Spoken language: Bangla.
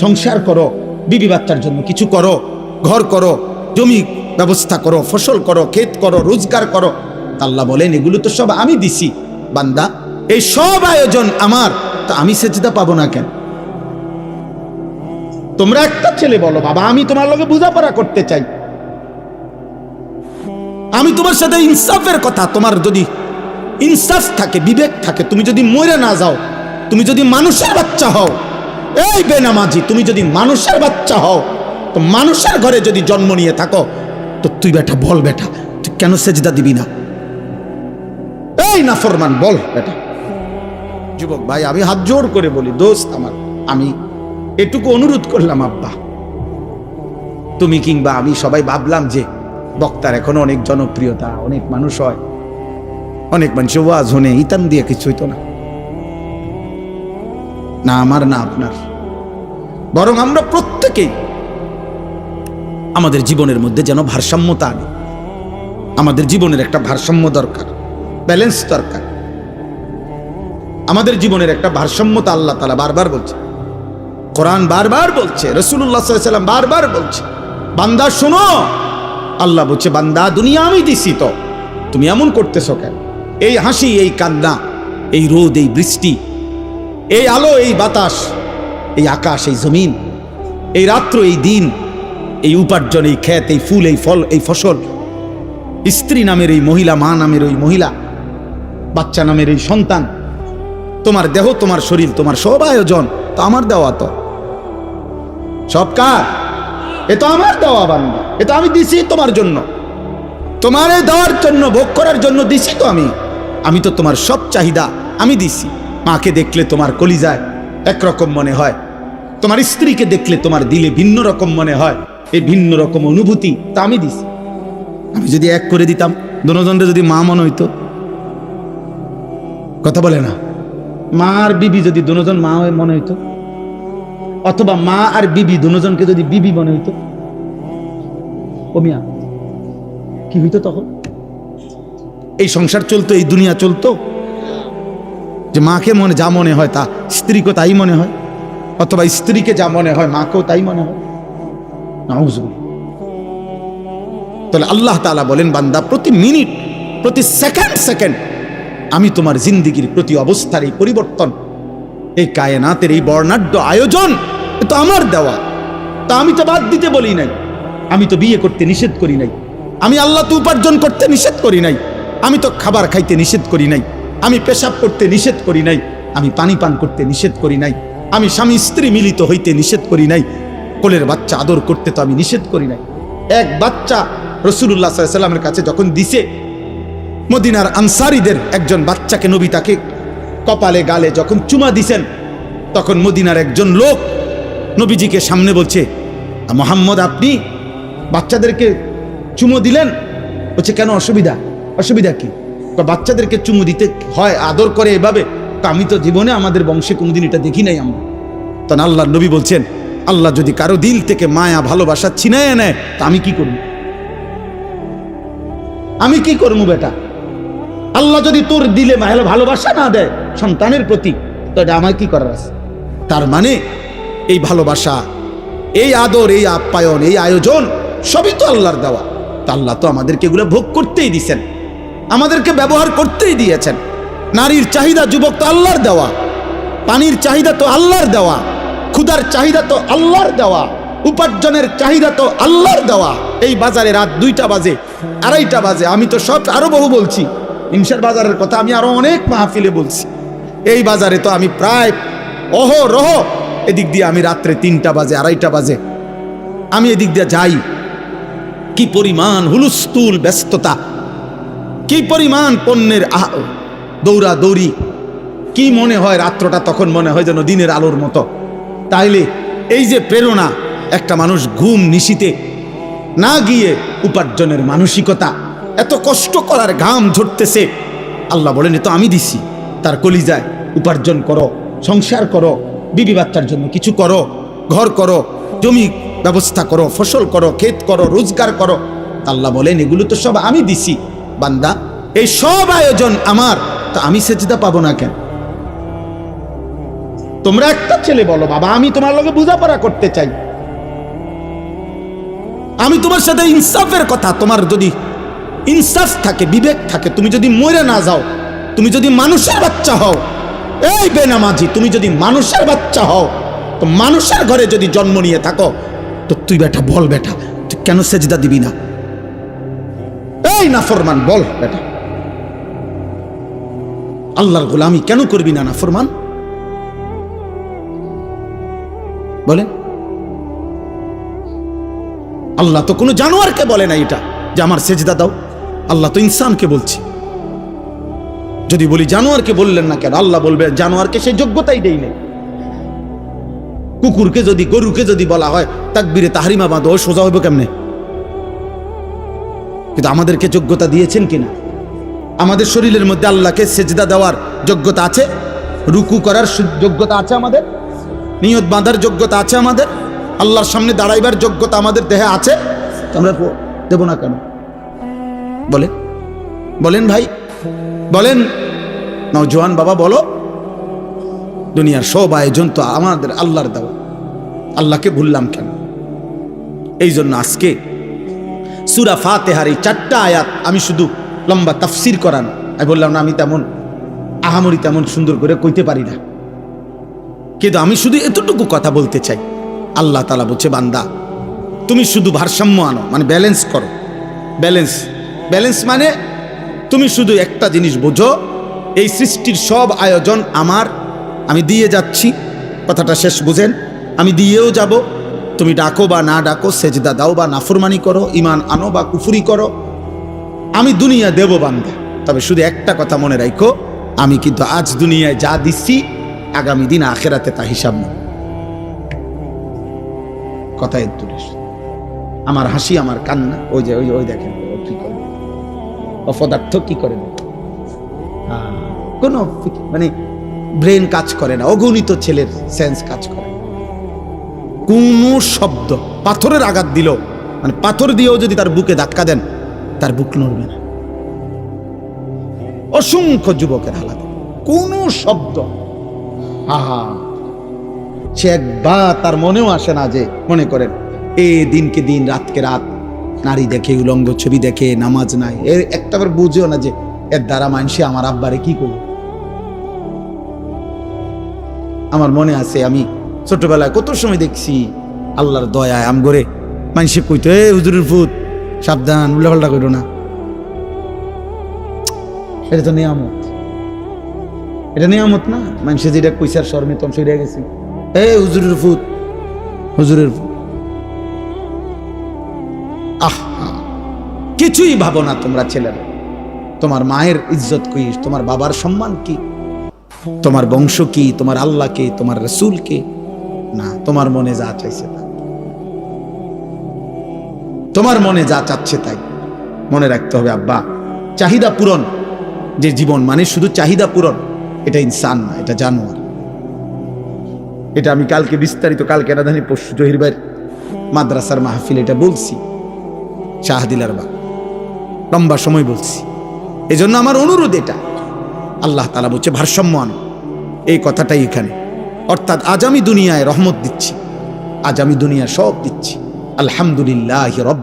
সংসার করো, বিবি বাচ্চার জন্য কিছু করো, ঘর করো, জমি ব্যবস্থা করো, ফসল করো, ক্ষেত করো, রোজগার করো। আল্লাহ বলেন, এগুলো তো সব আমি দিছি। বান্দা, এই সব আয়োজন আমার, তা আমি সেজদা পাবো না কেন? তোমরা একটা ছেলে বলো, বাবা, আমি তোমার লগে বোঝাপড়া করতে চাই। আমি তোমার সাথে ইনসাফের কথা, তোমার যদি ইনসাফ থাকে, বিবেক থাকে, তুমি যদি মরে না যাও, তুমি যদি মানুষের বাচ্চা হও এই বেনামাজি, তুমি যদি মানুষের বাচ্চা হও, তো মানুষের ঘরে যদি জন্ম নিয়ে থাকো, তো তুই বেটা বল বেটা, তুই কেন সেজদা দিবি না? এই নাফরমান বল বেটা। যুবক ভাই, আমি হাত জোর করে বলি, দোস্ত আমার, আমি এটুকু অনুরোধ করলাম, আব্বা। তুমি কিংবা আমি সবাই ভাবলাম যে বক্তার এখনও অনেক জনপ্রিয়তা, অনেক মানুষ হয়, অনেক মানুষ ওয়াজ হনে ইতান দিয়ে কিছু হইতো না। না, আমার না আপনার। বরং আমরা প্রত্যেকেই আমাদের জীবনের মধ্যে যেন ভারসাম্যতা আনি। আমাদের জীবনের একটা ভারসাম্য দরকার ব্যালেন্স দরকার। আমাদের জীবনের একটা ভারসাম্যতা আল্লাহ তালা বারবার বলছে। কোরআন বারবার বলছে রসুল্লাহ সাল্লাম বারবার বলছে। বান্দা, শোনো, আল্লাহ বলছে, বান্দা, দুনিয়া আমি দিছি তো। তুমি এমন করতেছো কেন? এই হাসি, এই কান্না, এই রোদ, এই বৃষ্টি এই আলো, এই বাতাস, এই আকাশ, এই জমিন, এই রাত্র, এই দিন, এই উপার্জন, এই ক্ষেত, এই ফুল, এই ফল, এই ফসল। স্ত্রী নামের এই মহিলা, মা নামের ওই মহিলা, বাচ্চা নামের এই সন্তান। তোমার দেহ, তোমার শরীর, তোমার সব আয়োজন, তো আমার দেওয়া তো। সব কার? এ তো আমার দেওয়া বান্দা। এ তো আমি দিছি তোমার জন্য। তোমার দেওয়ার জন্য, ভোগ করার জন্য দিছি তো আমি। আমি তো তোমার সব চাহিদা আমি দিছি। মাকে দেখলে তোমার কলিজায় একরকম মনে হয়। তোমার স্ত্রীকে দেখলে তোমার দিলে ভিন্ন রকম মনে হয়। এই ভিন্ন রকম অনুভূতি তা আমি দিছি। আমি যদি এক করে দিতাম দনজনরে যদি মা মনে হইতো। কথা বলে না। মা আর বিবি যদি দুজন মা হয়ে মনে হইতো, অথবা মা আর বিবি দুজনকে যদি বিবি মনে হইতো। ও মিয়া, কি হইতো তখন? এই সংসার চলতো, এই দুনিয়া চলতো যে মাকে মনে যা মনে হয় তা স্ত্রীকে তাই মনে হয়, অথবা স্ত্রীকে যা মনে হয় মাকেও তাই মনে হয় নাউজুবিল্লাহ। তাহলে আল্লাহ তাআলা বলেন, বান্দা, প্রতি মিনিট, প্রতি সেকেন্ড সেকেন্ড আমি তোমার জিন্দিগির প্রতি অবস্থার এই পরিবর্তন, এই কায়নাতের এই বর্ণাঢ্য আয়োজন তো আমার দেওয়া তা আমি তো বাদ দিতে বলি নাই, আমি তো বিয়ে করতে নিষেধ করি নাই, আমি আল্লাহ তো উপার্জন করতে নিষেধ করি নাই, আমি তো খাবার খাইতে নিষেধ করি নাই আমি পেশাব করতে নিষেধ করি নাই, আমি পানি পান করতে নিষেধ করি নাই, আমি স্বামী স্ত্রী মিলিত হইতে নিষেধ করি নাই, কোলের বাচ্চা আদর করতে তো আমি নিষেধ করি নাই। এক বাচ্চা রসুল্লাহ সাল্লামের কাছে যখন দিছে, মদিনার আনসারিদের একজন বাচ্চাকে নবী তাকে কপালে গালে যখন চুমা দিছেন, তখন মদিনার একজন লোক নবীজিকে সামনে বলছে মোহাম্মদ, আপনি বাচ্চাদেরকে চুমো দিলেন? বলছে, কেন, অসুবিধা? অসুবিধা কি? কয়, বাচ্চাদেরকে চুমু দিতে হয় আদর করে এভাবে তো আমি তো জীবনে আমাদের বংশে কোনোদিন এটা দেখি নাই আমরা। তখন আল্লাহ নবী বলছেন আল্লাহ যদি কারও দিল থেকে মায়া ভালোবাসা ছিনায় নেয় তা আমি কি করব? আমি কি করব বেটা? আল্লাহ যদি তোর দিলে ভালো ভালোবাসা না দেয় সন্তানের প্রতি তো এটা আমার কি করার আছে? তার মানে এই ভালোবাসা এই আদর এই আপ্যায়ন এই আয়োজন সবই তো আল্লাহর দেওয়া। তা আল্লাহ তো আমাদেরকে এগুলো ভোগ করতেই দিছেন। আমাদেরকে ব্যবহার করতেই দিয়েছেন। নারীর চাহিদা যুবক তো আল্লাহর দেওয়া, পানির চাহিদা তো আল্লাহর দেওয়া, ক্ষুধার চাহিদা তো আল্লাহর দেওয়া, উপার্জনের চাহিদা তো আল্লাহর দেওয়া। এই বাজারে রাত দুইটা বাজে, আড়াইটা বাজে, আমি তো সব আরও বহু বলছি। ইনসার বাজারের কথা আমি আরও অনেক মাহফিলে বলছি। এই বাজারে তো আমি প্রায় অহ রহ এদিক দিয়ে আমি রাত্রে তিনটা বাজে, আড়াইটা বাজে। আমি এদিক দিয়ে যাই। কি পরিমাণ হুলুস্থুল ব্যস্ততা। কি পরিমাণ পণ্যের দৌড়া দৌড়ি কি মনে হয় রাত্রটা তখন মনে হয় যেন দিনের আলোর মতো? তাইলে এই যে প্রেরণা, একটা মানুষ ঘুম নিশিতে না গিয়ে উপার্জনের মানসিকতা, এত কষ্ট করার ঘাম ঝরতেছে আল্লাহ বলেন তো আমি দিছি। তার কলিজায় উপার্জন করো, সংসার করো, বিবি বাচ্চার জন্য কিছু করো, ঘর করো, জমি ব্যবস্থা করো, ফসল করো, ক্ষেত করো, রোজগার করো। আল্লাহ বলেন, এগুলো তো সব আমি দিছি। বান্দা, এই সব আয়োজন আমার, তা আমি সেজদা পাবো না কেন? তোমরা একটা ছেলে বলো বাবা, আমি তোমার লগে বোঝাপড়া করতে চাই। আমি তোমার সাথে ইনসাফের কথা, তোমার যদি ইনসাফ থাকে, বিবেক থাকে, তুমি যদি মরে না যাও, তুমি যদি মানুষের বাচ্চা হও, এই বেনামাজি, তুমি যদি মানুষের বাচ্চা হও, তো মানুষের ঘরে যদি জন্ম নিয়ে থাকো, তো তুই বেটা বল বেটা, তুই কেন সেজদা দিবি না? এই নাফরমান বল, বেটা। আল্লাহর গোলামি কেন করবি না নাফরমান বলেন। আল্লাহ তো কোনো জানোয়ারকে বলে না এটা, যে আমার সেজদা দাও। আল্লাহ তো ইনসানকে বলছি। যদি বলি জানোয়ারকে বললেন না কেন, আল্লাহ বলবে, জানোয়ারকে সেই যোগ্যতাই দেই নেই। কুকুরকে যদি, গরুকে যদি বলা হয়, তাকবিরে তাহারিমা বাঁধো সোজা হইব কেমনে? কিন্তু আমাদেরকে যোগ্যতা দিয়েছেন কিনা? আমাদের শরীরের মধ্যে আল্লাহকে সেজদা দেওয়ার যোগ্যতা আছে? রুকু করার যোগ্যতা আছে আমাদের? নিয়ত বাঁধার যোগ্যতা আছে আমাদের? আল্লাহর সামনে দাঁড়াইবার যোগ্যতা আমাদের দেহে আছে? আমরা দেব না কেন? বলেন। বলেন ভাই। বলেন। নওজোয়ান বাবা, বলো। দুনিয়ার সব আয়োজন তো আমাদের আল্লাহর দেওয়া। আল্লাহকে ভুললাম কেন? এই জন্য আজকে সুরা ফাতেহার এই চারটা আয়াত আমি শুধু লম্বা তাফসির করান। আমি বললাম, না, আমি তেমন আহামরি তেমন সুন্দর করে কইতে পারি না। কিন্তু আমি শুধু এতটুকু কথা বলতে চাই। আল্লাহ তালা বলছে, বান্দা, তুমি শুধু ভারসাম্য আনো মানে ব্যালেন্স করো। ব্যালেন্স ব্যালেন্স মানে তুমি শুধু একটা জিনিস বোঝো, এই সৃষ্টির সব আয়োজন আমার, আমি দিয়ে যাচ্ছি। কথাটা শেষ, বুঝেন? আমি দিয়েও যাব তুমি ডাকো বা না ডাকো, সেজদা দাও বা নাফরমানি করো ইমান আনো বা কুফুরি করো, আমি দুনিয়া দেব বান্দা। তবে শুধু একটা কথা মনে রাখো আমি কিন্তু আজ দুনিয়ায় যা দিচ্ছি আগামী দিন আখেরাতে তা হিসাব নেব। কথা একটু আমার হাসি, আমার কান্না, ওই যে, ওই ওই দেখেন, ও কি করে? অপদার্থ কি করে কোনো মানে ব্রেন কাজ করে না, অগণিত ছেলের সেন্স কাজ করে না। কোনো শব্দ। পাথরের আঘাত দিল। মানে পাথর দিয়েও যদি তার বুকে ধাক্কা দেন, তার বুক নড়বে না। অসংখ্য যুবকের হালাত। কোনো শব্দ। আহা সে একবার তার মনেও আসে না যে, মনে করেন, এ দিনকে দিন রাতকে রাত, নারী দেখে, উলঙ্গ ছবি দেখে, নামাজ নাই। এর একটা বার বুঝেও না যে, এর দ্বারা মানুষে আমার আব্বারে কি করবে? আমার মনে আছে, আমি ছোটবেলায় কত সময় দেখছি আল্লাহর দয়ায় আম করে মানুষে কইতো এ হুজুরের ফুত সাবধান উল্লাপাল্টা করো না। এটা তো নিয়ামত। এটা নিয়ামত না? মানুষে যেটা কইসার শর্মে তখন সরে গেছি। এ হুজুরের ফুত হুজুরের ফুত আহ, কিছুই ভাবো না তোমরা ছেলেরা। তোমার মায়ের ইজ্জত কি? তোমার বাবার সম্মান কি? তোমার বংশ কি? তোমার আল্লাহ কে? তোমার রসুল কে? না, তোমার মনে যা চাইছে তা তোমার মনে যা চাচ্ছে তাই। মনে রাখতে হবে, আব্বা, চাহিদা পূরণ। যে জীবন মানে শুধু চাহিদা পূরণ, এটা ইনসান না, এটা জানোয়ার। এটা আমি কালকে বিস্তারিত, কালকে রাধানি পশু জহির ভাইয়ের মাদ্রাসার মাহফিল এটা বলছি। শাহদিলার বা লম্বা সময় বলছি। এই জন্য আমার অনুরোধ এটা। আল্লাহ তালা বলছে ভারসাম্য আনো এই কথাটাই এখানে। অর্থাৎ আজ আমি দুনিয়ায় রহমত দিচ্ছি। আজ আমি দুনিয়া সব দিচ্ছি। আলহামদুলিল্লাহ রব